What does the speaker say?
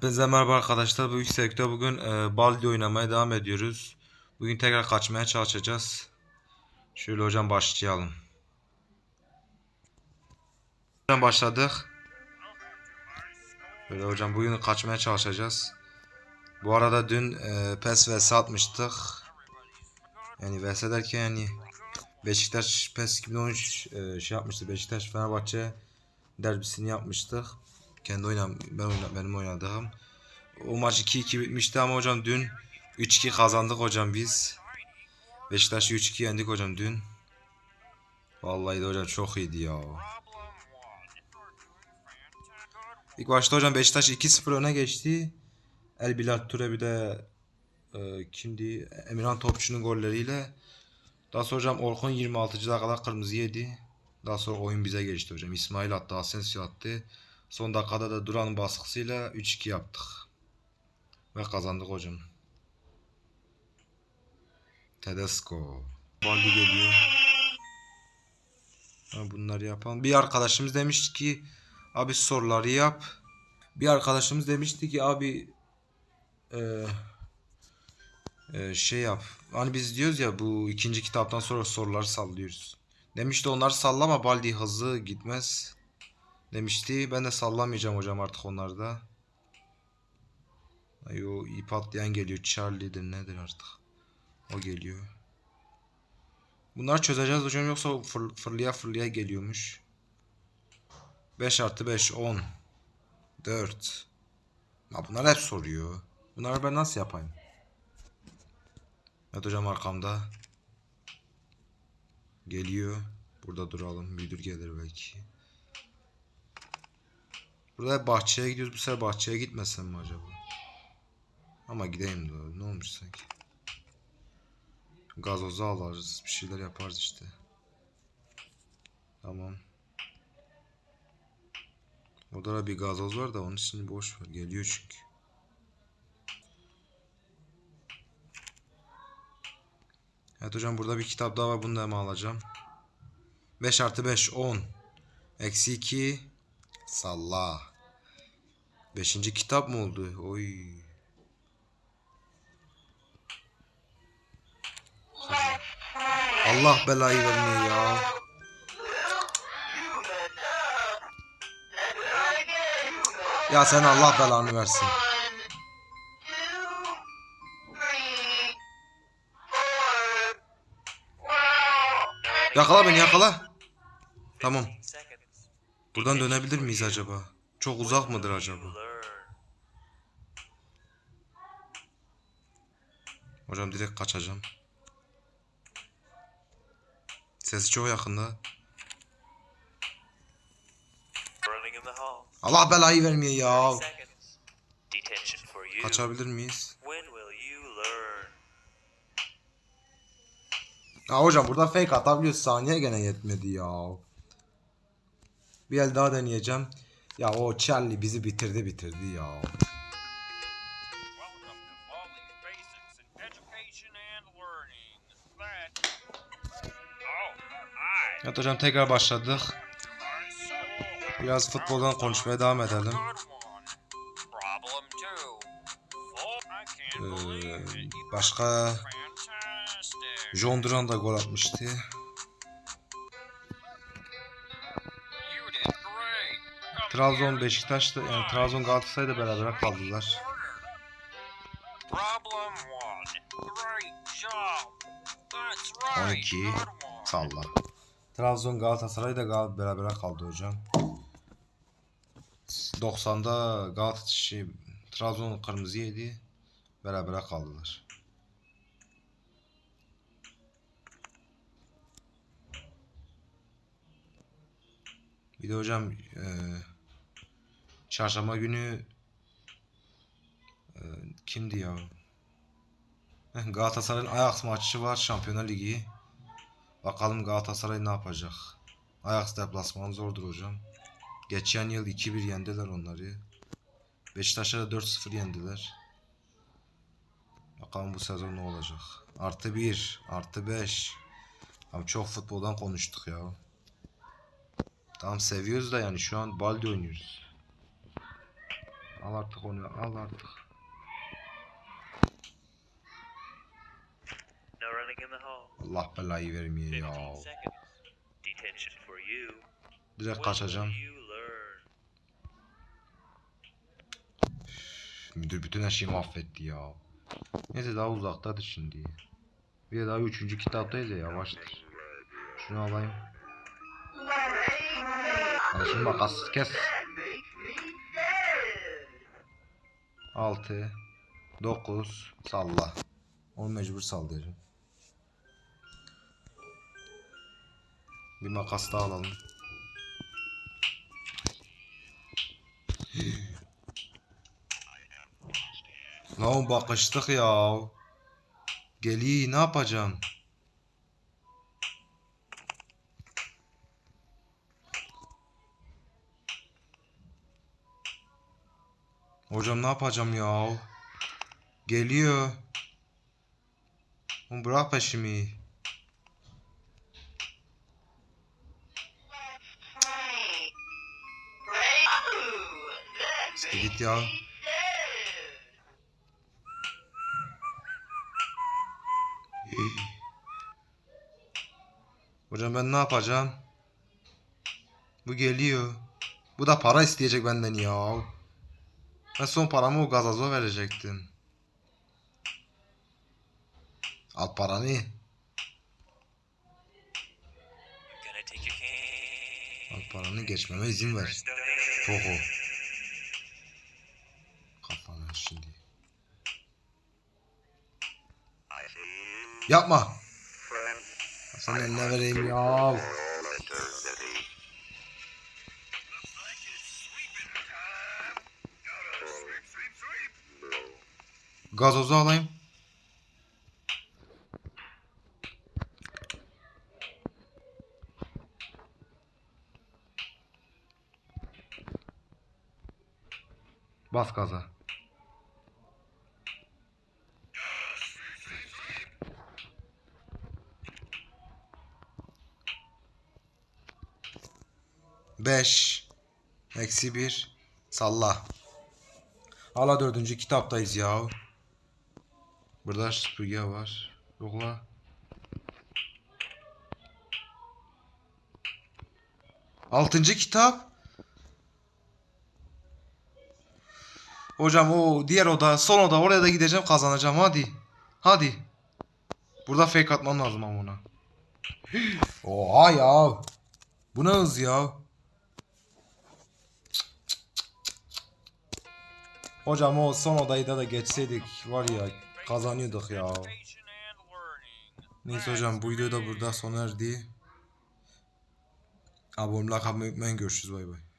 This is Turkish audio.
Hepinize merhaba arkadaşlar. Bu yüksekte bugün e, Baldi oynamaya devam ediyoruz. Bugün tekrar kaçmaya çalışacağız. Şöyle hocam başlayalım. Hocam başladık. Böyle hocam bugün kaçmaya çalışacağız. Bu arada dün e, PES vs atmıştık. Yani vs derken yani Beşiktaş PES 2013 e, şey yapmıştı. Beşiktaş Fenerbahçe derbisini yapmıştık. Kendi oynam ben oyna, benim oynadığım. O maç 2-2 bitmişti ama hocam dün 3-2 kazandık hocam biz. Beşiktaş'ı 3-2 yendik hocam dün. Vallahi de hocam çok iyiydi ya. İlk başta hocam Beşiktaş 2-0 öne geçti. El Bilal Ture bir de e, kimdi? Emirhan Topçu'nun golleriyle. Daha sonra hocam Orkun 26. dakikada kırmızı yedi. Daha sonra oyun bize geçti hocam. İsmail attı, Asensio attı. Son dakikada da Duran'ın baskısıyla 3-2 yaptık. Ve kazandık hocam. Tedesco. Baldi geliyor. Bunları yapalım. Bir arkadaşımız demişti ki abi soruları yap. Bir arkadaşımız demişti ki abi e, e, şey yap. Hani biz diyoruz ya bu ikinci kitaptan sonra soruları sallıyoruz. Demişti onları sallama Baldi hızlı gitmez demişti. Ben de sallamayacağım hocam artık onlarda. Ay o ip atlayan geliyor. Charlie'dir nedir artık. O geliyor. Bunları çözeceğiz hocam yoksa fır, fırlaya fırlaya geliyormuş. 5 artı 5 10 4 Ya bunlar hep soruyor. Bunları ben nasıl yapayım? Evet hocam arkamda. Geliyor. Burada duralım. Müdür gelir belki. Burada bahçeye gidiyoruz. Bu sefer bahçeye gitmesem mi acaba? Ama gideyim de ne olmuş sanki. Gazozu alırız. Bir şeyler yaparız işte. Tamam. Orada da bir gazoz var da onun için boş ver. Geliyor çünkü. Evet hocam burada bir kitap daha var. Bunu da hemen alacağım. 5 artı 5 10. Eksi 2 Salla. Beşinci kitap mı oldu? Oy. Allah belayı vermiyor ya. Ya sen Allah belanı versin. Yakala beni yakala. Tamam. Buradan dönebilir miyiz acaba? Çok uzak mıdır acaba? Hocam direkt kaçacağım. Sesi çok yakında. Allah belayı vermiyor ya. Kaçabilir miyiz? Ya hocam burada fake atabiliyoruz. Saniye gene yetmedi ya. Bir el daha deneyeceğim. Ya o Charlie bizi bitirdi bitirdi ya. Evet hocam tekrar başladık. Biraz futboldan konuşmaya devam edelim. Ee, başka. John Duran da gol atmıştı. Trabzon here. Beşiktaş'ta yani Trabzon Galatasaray'da beraber kaldılar. Problem one. Great job. That's right. 12 Good one. salla. Trabzon Galatasaray da gal beraber kaldı hocam. 90'da Galatasaray şey, Trabzon kırmızı yedi. Beraber kaldılar. Bir de hocam eee çarşamba günü eee, kimdi ya? Galatasaray'ın Ajax maçı var Şampiyonlar Ligi. Bakalım Galatasaray ne yapacak? Ajax deplasmanı zordur hocam. Geçen yıl 2-1 yendiler onları. Beşiktaş'a da 4-0 yendiler. Bakalım bu sezon ne olacak? Artı 1, artı 5. Abi çok futboldan konuştuk ya. Tamam seviyoruz da yani şu an Baldi oynuyoruz. Al artık onu al artık. Allah belayı vermeye 15 ya. Direkt kaçacağım. Müdür bütün her şeyi mahvetti ya. Neyse daha uzaktadır şimdi. Bir de daha üçüncü kitaptayız ya yavaştır. Şunu alayım. Hadi şimdi makas kes. 6 9 salla. Onu mecbur sallayacağım. Bir makas daha alalım. Lan bakıştık ya. Geliyor ne yapacağım? Hocam ne yapacağım ya? Geliyor. Oğlum bırak peşimi. İşte git ya. Hocam ben ne yapacağım? Bu geliyor. Bu da para isteyecek benden ya. Ben son paramı o gazoza verecektim. Al paranı. Al paranı geçmeme izin ver. Çok o. Kafana şimdi. Yapma. Sen eline vereyim ya. Gazozu alayım. Bas gaza. Beş. Eksi bir. Salla. Hala dördüncü kitaptayız ya. Burada süpürge var. Yok la. Altıncı kitap. Hocam o diğer oda, son oda oraya da gideceğim kazanacağım hadi. Hadi. Burada fake atmam lazım ama ona. Oha ya. Bu ne hız ya? Hocam o son odayı da da geçseydik var ya kazanıyorduk ya. Neyse hocam bu video da burada sona erdi. Abone olmayı, unutmayın. Görüşürüz bay bay.